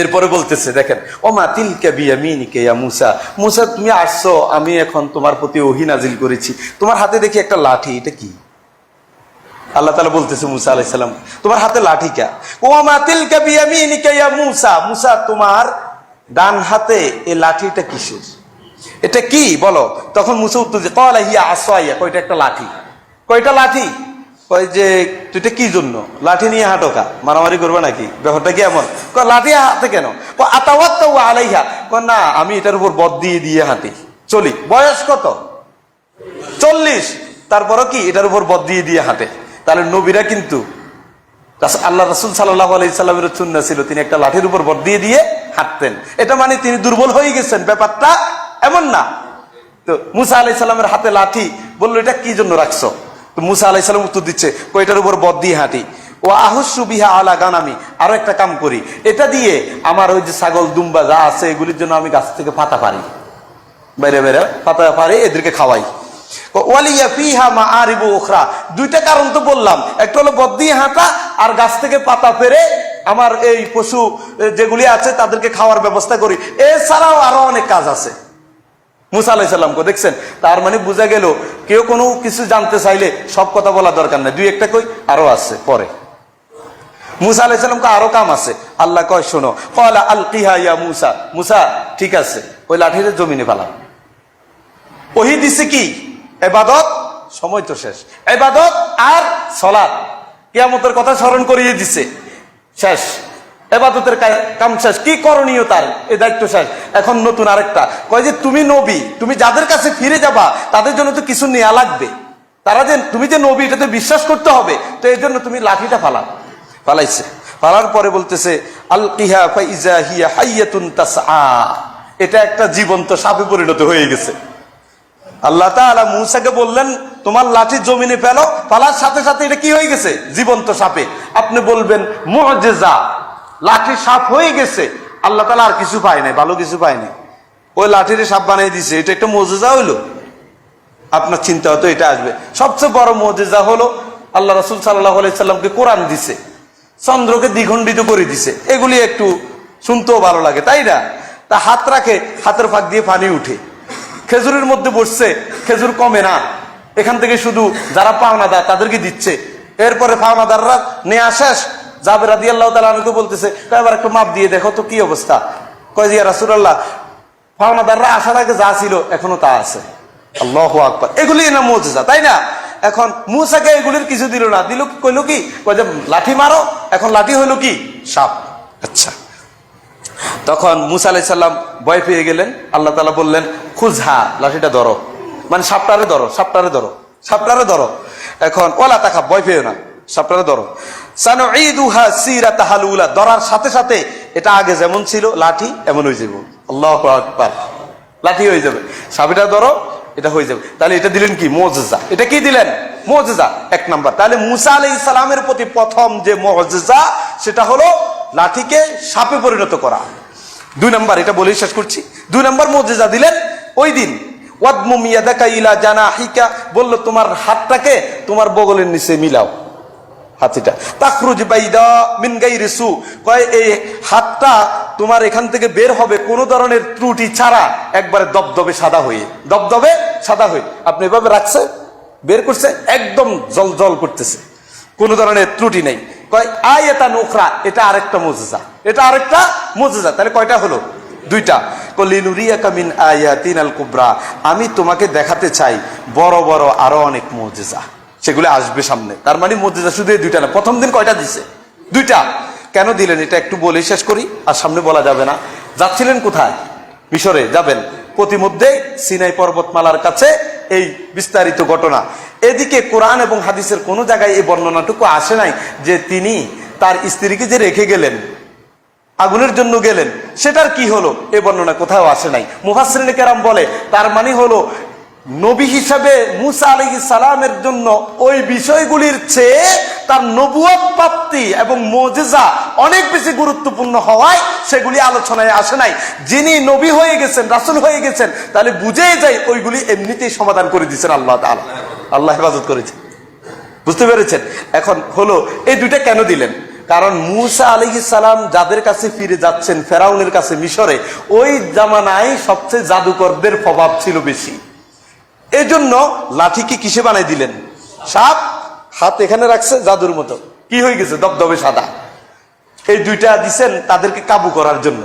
এরপরে বলতেছে, দেখেন ও মা ইয়া মুসা। মুসা, তুমি আসছো, আমি এখন তোমার প্রতি ওহি নাজিল করেছি। তোমার হাতে দেখি একটা লাঠি, এটা কি? আল্লাহ তালা বলতেছে মুসা আলাইসাল্লাম তোমার হাতে লাঠি কা? ও মা ইয়া মুসা। মুসা, তোমার ডান হাতে এই লাঠিটা কিসের? এটা কি? বলো। তখন মুসা উত্তর কলা হিয়া আসয়া। কয়টা একটা লাঠি? কয়টা লাঠি? কয় যে তুইটা কি জন্য? লাঠি নিয়ে হাঁটোকা মারামারি করবে নাকি? ব্যাপারটা কি এমন? কয়, লাঠি হাতে কেন? আতাওয়াত আলাইহা। কয়, না, আমি এটার উপর বদ দিয়ে দিয়ে হাঁটি। চলি। বয়স কত? চল্লিশ। তারপরও কি এটার উপর বদ দিয়ে দিয়ে হাঁটে? তাহলে নবীরা কিন্তু আল্লাহ রসুল সাল্লাহ আলাইসাল্লামের চুন্না ছিল, তিনি একটা লাঠির উপর বদ দিয়ে দিয়ে হাঁটতেন। এটা মানে তিনি দুর্বল হয়ে গেছেন। ব্যাপারটা এমন না। তো মুসা আলাইসাল্লামের হাতে লাঠি বলল, এটা কি জন্য রাখছো? মুসা আলাইসাল্লাম উত্তর দিচ্ছে কয়টার উপর বদ দিয়ে হাঁটি। ও আহুসু বিহা আলা গান আমি আরও একটা কাম করি। এটা দিয়ে আমার ওই যে ছাগল, দুম্বা যা আছে, এগুলির জন্য আমি গাছ থেকে পাতা পারি। বাইরে বাইরে, পাতা পারি, এদেরকে খাওয়াই। ওয়ালিয়া ফিহা মা আরিবু ওখরা দুইটা কারণ তো বললাম। একটা হলো বদ্দি হাঁটা, আর গাছ থেকে পাতা পেরে আমার এই পশু যেগুলি আছে, তাদেরকে খাওয়ার ব্যবস্থা করি। এছাড়াও আরও অনেক কাজ আছে। মুসা আলাইসাল্লামকে দেখছেন? তার মানে বোঝা গেল, কেউ কোনো কিছু জানতে চাইলে সব কথা বলা দরকার নেই। দুই একটা কই? আরও আছে, পরে। মুসা আলাইসাল্লামকে আরও কাম আছে। আল্লাহ কয়, শোনো কলা আল কিহা ইয়া মুসা। মুসা, ঠিক আছে, ওই লাঠিতে জমিনে পালাম ওহি দিছে কি? এবাদত, সময় তো শেষ। এবাদত আর সলাদ কিয়ামতের কথা স্মরণ করিয়ে দিছে। শেষ। এবাদতের কাম শেষ। কি করণীয় তার? এই দায়িত্ব শেষ। এখন নতুন আরেকটা। কয় যে তুমি নবী, তুমি যাদের কাছে ফিরে যাবা, তাদের জন্য তো কিছু নেওয়া লাগবে। তারা যে, তুমি যে নবী এটাতে বিশ্বাস করতে হবে। তো এই জন্য তুমি লাঠিটা ফালাও। ফালাইছে। ফালার পরে বলতেছে আল কিহা ফাইজা হিয়া হাইয়াতুন তাসআ। এটা একটা জীবন্ত সাপে পরিণত হয়ে গেছে। আল্লাহ তাআলা মূসাকে বললেন, তোমার লাঠি জমিনে ফেলো। ফালার সাথে সাথে এটা কি হয়ে গেছে? জীবন্ত সাপে। আপনি বলবেন মুআজিজা লাঠি সাপ হয়ে গেছে। আল্লাহ তালা আর কিছু পায় নাই, ভালো কিছু পায় নাই। ওই লাঠির সাপ বানিয়ে দিছে, এটা একটা মজেজা হইল? আপনার চিন্তা হতো এটা আসবে। সবচেয়ে বড় মজেজা হলো, আল্লাহ রসুল সাল্লাহ সাল্লামকে কোরআন দিছে, চন্দ্রকে দ্বিখণ্ডিত করে দিছে। এগুলি একটু শুনতেও ভালো লাগে, তাই না? তা হাত রাখে, হাতের ফাঁক দিয়ে পানি উঠে। খেজুরের মধ্যে বসছে, খেজুর কমে না। এখান থেকে শুধু যারা পাওনাদার তাদেরকে দিচ্ছে। এরপরে পাওনাদাররা নেওয়া শেষ জাবের রাদি আল্লাহ তালকে বলতেছে এবার একটু মাপ দিয়ে দেখো তো কি অবস্থা? কয় জিয়া রাসুল্লাহ পাওনাদাররা আসার আগে যা ছিল এখনও তা আছে। আল্লাহ আকবর। এগুলি না তাই না? এখন মুসাকে এগুলির কিছু দিল না, দিল কইলো কি? কই যে, লাঠি মারো, এখন লাঠি হইল কি? সাপ। আচ্ছা। তখন মুসা আলাইসাল্লাম ভয় পেয়ে গেলেন, আল্লাহ তালা বললেন, খুঁজহা, লাঠিটা ধরো। মানে সাপটারে ধরো সাপটারে ধরো সাপটারে ধরো। এখন ওলা তাকা ভয় পেও না। সাপটারে ধরো। সানো ঈদুহা সিরা তাহালুলা ধরার সাথে সাথে এটা আগে যেমন ছিল, লাঠি এমন হয়ে যাবে আল্লাহ আকবার। লাঠি হয়ে যাবে। সাবিটা ধরো, এটা হয়ে যাবে। তাহলে এটা দিলেন কি? মজেজা। এটা কি দিলেন? মজেজা। এক নাম্বার। তাহলে মুসা আলাই ইসলামের প্রতি প্রথম যে মজেজা, সেটা হলো লাঠিকে সাপে পরিণত করা। দুই নাম্বার, এটা বলেই শেষ করছি। দুই নাম্বার মজেজা দিলেন ওই দিন। ওয়াদমুমিয়া দেখা ইলা জানা হিকা বলল, তোমার হাতটাকে তোমার বগলের নিচে মিলাও। হাতিটা। তাকরুজ বাইদা মিন গাইরি সু। কয়, এই হাতটা তোমার এখান থেকে বের হবে কোন ধরনের ত্রুটি ছাড়া একবারে দবদবে সাদা হয়ে। দবদবে সাদা হয়ে। আপনি এভাবে রাখছে, বের করছে, একদম জল জল করতেছে। কোন ধরনের ত্রুটি নেই। কয় আয় এটা নোখরা এটা আরেকটা মজেজা। এটা আরেকটা মজেজা। তাহলে কয়টা হলো? দুইটা। কলিনুরিয়া কামিন আয়াতিন আল কুবরা। আমি তোমাকে দেখাতে চাই বড় বড় আরও অনেক মজেজা। সেগুলো আসবে সামনে। তার মানে মজেজা শুধু এই দুইটা না, প্রথম দিন কয়টা দিছে? দুইটা। কেন দিলেন? এটা একটু বলে শেষ করি, আর সামনে বলা যাবে না। যাচ্ছিলেন কোথায়? মিশরে যাবেন। প্রতিমধ্যে সিনাই পর্বতমালার কাছে এই বিস্তারিত ঘটনা। এদিকে কোরআন এবং হাদিসের কোনো জায়গায় এই বর্ণনাটুকু আসে নাই যে তিনি তার স্ত্রীকে যে রেখে গেলেন, আগুনের জন্য গেলেন, সেটার কি হলো? এ বর্ণনা কোথাও আসে নাই। মুফাসরিন কেরাম বলে, তার মানে হলো নবী হিসাবে মুসা আলী সালামের জন্য ওই বিষয়গুলির চেয়ে তার নবুয়ত প্রাপ্তি এবং মজেজা অনেক বেশি গুরুত্বপূর্ণ হওয়ায় সেগুলি আলোচনায় আসে নাই। যিনি নবী হয়ে গেছেন, রাসুল হয়ে গেছেন, তাহলে বুঝেই যায় ওইগুলি এমনিতেই সমাধান করে দিচ্ছেন আল্লাহ তাআলা। আল্লাহ হেফাজত করেছেন। বুঝতে পেরেছেন? এখন হলো, এই দুইটা কেন দিলেন? কারণ মুসা আলাইহিস সালাম যাদের কাছে ফিরে যাচ্ছেন, ফেরাউনের কাছে মিশরে, ওই জামানায় সবচেয়ে জাদুকরদের প্রভাব ছিল বেশি। এই জন্য লাঠিকে কিসে বানাই দিলেন? সাপ? হাত এখানে রাখছে জাদুর মতো। কি হয়ে গেছে? দবদবে সাদা। এই দুইটা দিছেন তাদেরকে কাবু করার জন্য।